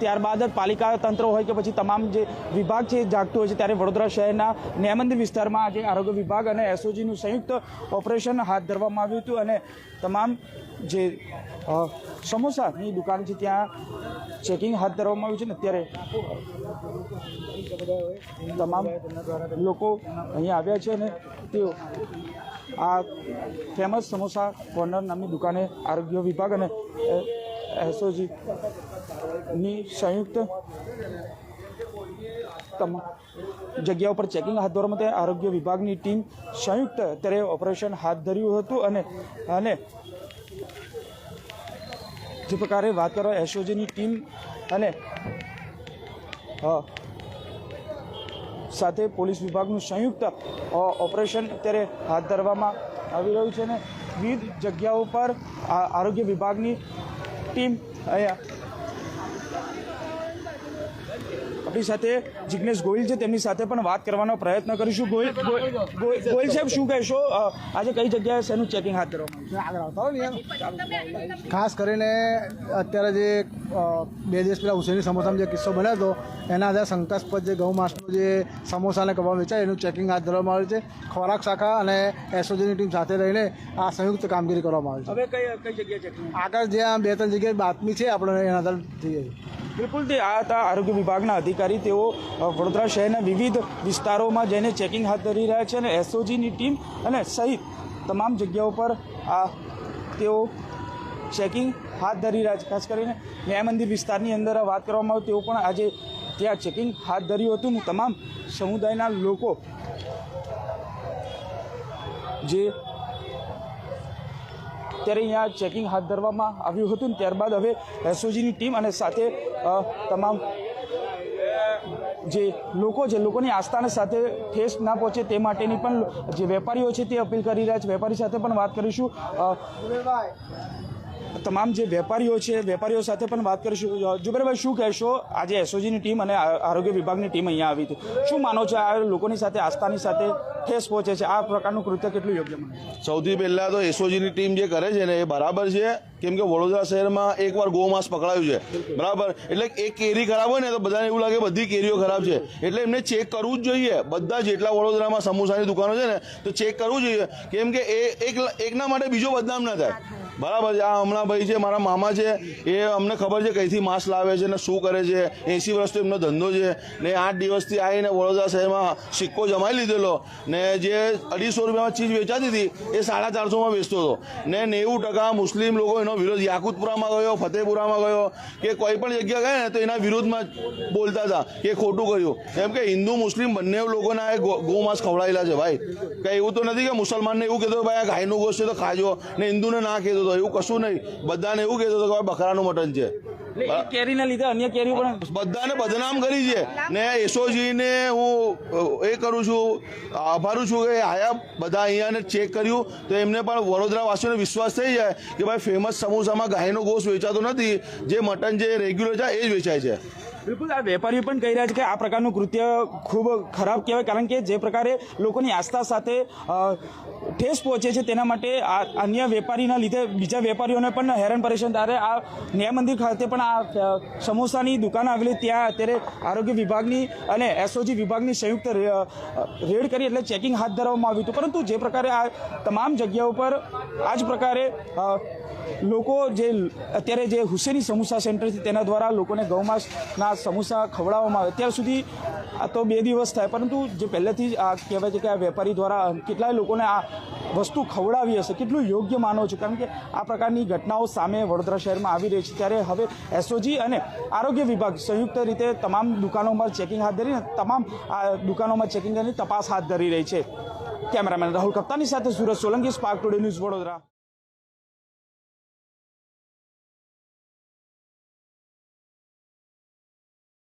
ત્યારબાદ પાલિકા તંત્ર હોય કે પછી તમામ જે વિભાગ છે જાગતું હોય છે, ત્યારે વડોદરા શહેરના ન્યાયમંદિર વિસ્તારમાં આજે આરોગ્ય વિભાગ અને એસઓજીનું સંયુક્ત ઓપરેશન હાથ ધરવામાં આવ્યું હતું અને તમામ જે સમોસાની દુકાન છે ત્યાં ચેકિંગ હાથ ધરવામાં આવ્યું છે ને અત્યારે તમામ લોકો અહીંયા આવ્યા છે અને તેઓ આ ફેમસ સમોસા કોર્નર નામની દુકાને આરોગ્ય વિભાગ અને એસઓજી ની સંયુક્ત જગ્યા ઉપર ચેકિંગ હાથ ધરવામાં તે આરોગ્ય વિભાગની ટીમ સંયુક્ત અત્યારે ઓપરેશન હાથ ધર્યું હતું અને અને જે પ્રકારે વાત કરો એસઓજીની ટીમ અને સાથે પોલીસ વિભાગનું સંયુક્ત ઓપરેશન અત્યારે હાથ ધરવામાં આવી રહ્યું છે અને વિવિધ જગ્યાઓ પર આરોગ્ય વિભાગની ટીમ અહીંયા આપણી સાથે જિજ્ઞેશ ગોહિલ છે તેમની સાથે પણ વાત કરવાનો પ્રયત્ન કરીશું. ગોહિલ ગોહિલ સાહેબ શું કહેશો? આજે કઈ જગ્યાએ શેનું ચેકિંગ હાથ ધરવામાં ખાસ કરીને અત્યારે જે બે દિવસ પહેલાં હુસેની સમોસામાં જે કિસ્સો બન્યો હતો એના આધારે શંકાસ્પદ જે ગૌ માસનો જે સમોસાને કબાબ વેચાય એનું ચેકિંગ હાથ ધરવામાં આવ્યું છે. ખોરાક શાખા અને એસઓજીની ટીમ સાથે રહીને આ સંયુક્ત કામગીરી કરવામાં આવી છે. હવે કઈ કઈ જગ્યાએ આગળ જ્યાં બે ત્રણ જગ્યાએ બાતમી છે આપણે એના આધારે જઈએ. છીએ બિલકુલ તે આ હતા આરોગ્ય વિભાગના અધિકારી. તેઓ વડોદરા શહેરના વિવિધ વિસ્તારોમાં જઈને ચેકિંગ હાથ ધરી રહ્યા છે અને એસઓજીની ટીમ અને સહિત તમામ જગ્યાઓ પર આ તેઓ ચેકિંગ હાથ ધરી રહ્યા છે. ખાસ કરીને ન્યાય મંદિર વિસ્તારની અંદર વાત કરવામાં આવે તેઓ પણ આજે ત્યાં ચેકિંગ હાથ ધર્યું હતું. ને તમામ સમુદાયના લોકો જે ત્યારે અહીંયા ચેકિંગ હાથ ધરવામાં આવ્યું હતું ત્યારબાદ હવે એસઓજીની ટીમ અને સાથે તમામ જે લોકો છે, લોકોની આસ્થાને સાથે ઠેસ ના પહોંચે તે માટેની પણ જે વેપારીઓ છે, તે અપીલ કરી રહ્યા છે. વેપારી સાથે પણ વાત કરીશું. તમામ જે વેપારીઓ છે, વેપારીઓ સાથે પણ વાત કરીશું. જુબેરભાઈ, શું કહેશો? આજે એસઓજીની ટીમ અને આરોગ્ય વિભાગની ટીમ અહીંયા આવી હતી. શું માનો છો આ લોકોની સાથે, આસ્થાની સાથે ઠેસ પહોંચે છે? આ પ્રકારનું કૃત્ય કેટલું યોગ્ય માનો? સૌથી પહેલાં તો એસઓજીની ટીમ જે કરે છે ને, એ બરાબર છે. કેમ કે વડોદરા શહેરમાં એકવાર ગોમાંસ પકડાયું છે. બરાબર? એટલે એક કેરી ખરાબ હોય ને, તો બધાને એવું લાગે બધી કેરીઓ ખરાબ છે. એટલે એમને ચેક કરવું જ જોઈએ. બધા જેટલા વડોદરામાં સમોસાની દુકાનો છે ને, તો ચેક કરવું જોઈએ. કેમ કે એ એક, એકના માટે બીજો બદનામ ના થાય. બરાબર છે. આ હમણાં ભાઈ છે, મારા મામા છે, એ અમને ખબર છે કઈથી માસ્ક લાવે છે ને શું કરે છે. એંસી વર્ષથી એમનો ધંધો છે. ને આઠ દિવસથી આવીને વડોદરા શહેરમાં સિક્કો જમાઈ લીધેલો. ને જે અઢીસો રૂપિયામાં ચીજ વેચાતી હતી, એ સાડા ચારસોમાં વેચતો હતો. ને નેવું ટકા મુસ્લિમ લોકો એનો વિરોધ. યાકુતપુરામાં ગયો, ફતેપુરામાં ગયો, કે કોઈ પણ જગ્યા ગયા ને તો એના વિરોધમાં બોલતા હતા કે ખોટું કર્યું. એમ કે હિન્દુ મુસ્લિમ બંને લોકોના એ ગૌમાંસ ખવડાયેલા છે ભાઈ. કંઈ એવું તો નથી કે મુસલમાનને એવું કહેતો ભાઈ આ ગાયનું ગોશ છે તો ખાજો ને હિન્દુને ના કહેતો હતો એવું કશું નહીં. બધાને એવું કહેતો હતો કે બકરાનું મટન છે. કેરીના લીધે અન્ય કેરી પણ બધાને બદનામ કરી છે. ને એસઓજીને હું એ કરું છું આભારું છું કે આયા બધા અહીંયાને ચેક કર્યું. તો એમને પણ વડોદરા વાસીઓને વિશ્વાસ થઈ જાય કે ભાઈ ફેમસ સમોસામાં ગાયનો ગોશ વેચાતો નથી. જે મટન જે રેગ્યુલર છે એ જ વેચાય છે. બિલકુલ, આ વેપારીઓ પણ કહી રહ્યા છે કે આ પ્રકારનું કૃત્ય ખૂબ ખરાબ કહેવાય, કારણ કે જે પ્રકારે લોકોની આસ્થા સાથે ઠેસ પહોંચે છે તેના માટે અન્ય વેપારીના લીધે બીજા વેપારીઓને પણ હેરાન પરેશાન ત્યારે આ ન્યાય મંદિર ખાતે પણ આ સમોસાની દુકાન આવેલી, ત્યાં અત્યારે આરોગ્ય વિભાગની અને એસઓજી વિભાગની સંયુક્ત રેડ કરી એટલે ચેકિંગ હાથ ધરવામાં આવ્યું હતું. પરંતુ જે પ્રકારે આ તમામ જગ્યાઓ પર આ જ પ્રકારે લોકો જે અત્યારે જે હુસેની સમોસા સેન્ટર છે તેના દ્વારા લોકોને ગૌમાંસના સમોસા ખવડાવવામાં આવે, અત્યાર સુધી આ તો બે દિવસ થાય, પરંતુ જે પહેલેથી જ આ કહેવાય છે કે આ વેપારી દ્વારા કેટલાય લોકોને આ વસ્તુ ખવડાવી હશે, કેટલું યોગ્ય માનો છો? કારણ કે આ પ્રકારની ઘટનાઓ સામે વડોદરા શહેરમાં આવી રહી છે. ત્યારે હવે એસઓજી અને આરોગ્ય વિભાગ સંયુક્ત રીતે તમામ દુકાનોમાં ચેકિંગ હાથ ધરીને, તમામ આ દુકાનોમાં ચેકિંગ કરીને તપાસ હાથ ધરી રહી છે. કેમેરામેન રાહુલ કપ્તાની સાથે Surat Solanki, spark today news Vadodara.